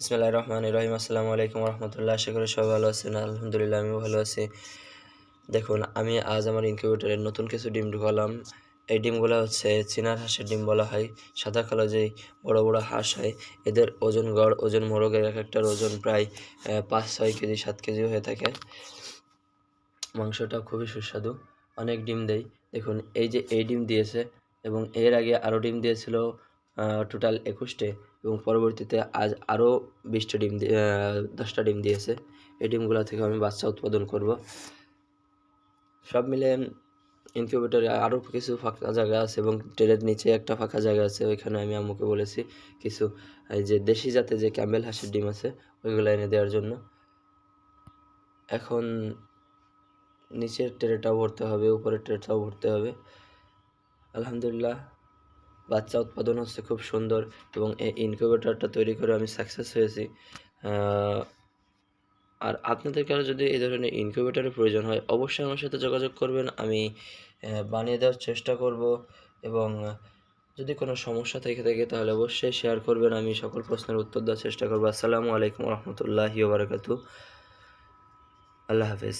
ইসমাইল রহমান রহিম আসসালামু আলাইকুম রহমতুল্লাহ আশা করি সবাই ভালো আছেন। আলহামদুলিল্লাহ, আমিও ভালো আছি। দেখুন, আমি আজ আমার ইনকিউবেটরে নতুন কিছু ডিম ঢুকালাম। এই ডিমগুলো হচ্ছে চীনার হাঁসের ডিম বলা হয়। সাদা কালো যেই বড় বড় হাঁস হয়, এদের ওজন গড়, ওজন মোরগের এক একটার ওজন প্রায় পাঁচ, ছয় কেজি, সাত কেজি হয়ে থাকে। মাংসটা খুবই সুস্বাদু। অনেক ডিম দেয় দেখুন, এই যে এই ডিম দিয়েছে এবং এর আগে আরও ডিম দিয়েছিল টোটাল একুশটে এবং পরবর্তীতে আজ আরও বিশটা ডিম দশটা ডিম দিয়েছে। এই ডিমগুলো থেকে আমি বাচ্চা উৎপাদন করব। সব মিলে ইনকিউবেটরে আরও কিছু ফাঁকা জায়গা আছে এবং ট্রেনের নিচে একটা ফাঁকা জায়গা আছে, ওইখানে আমি আম্মুকে বলেছি কিছু, এই যে দেশি জাতে যে ক্যাম্বেল হাঁসের ডিম আছে, ওইগুলো এনে দেওয়ার জন্য। এখন নিচের ট্রেটাও ভরতে হবে, উপরের ট্রেটাও ভরতে হবে। আলহামদুলিল্লাহ বাচ্চা উৎপাদন হচ্ছে খুব সুন্দর এবং এই ইনকিউবেটরটা তৈরি করে আমি সাকসেস হয়েছি। আর আপনাদের কারও যদি এই ধরনের ইনকিউবেটরের প্রয়োজন হয়, অবশ্যই আমার সাথে যোগাযোগ করবেন। আমি বানিয়ে দেওয়ার চেষ্টা করব এবং যদি কোনো সমস্যা থেকে থাকে তাহলে অবশ্যই শেয়ার করবেন। আমি সকল প্রশ্নের উত্তর দেওয়ার চেষ্টা করব। আসসালামু আলাইকুম রহমতুল্লাহি আল্লাহ হাফেজ।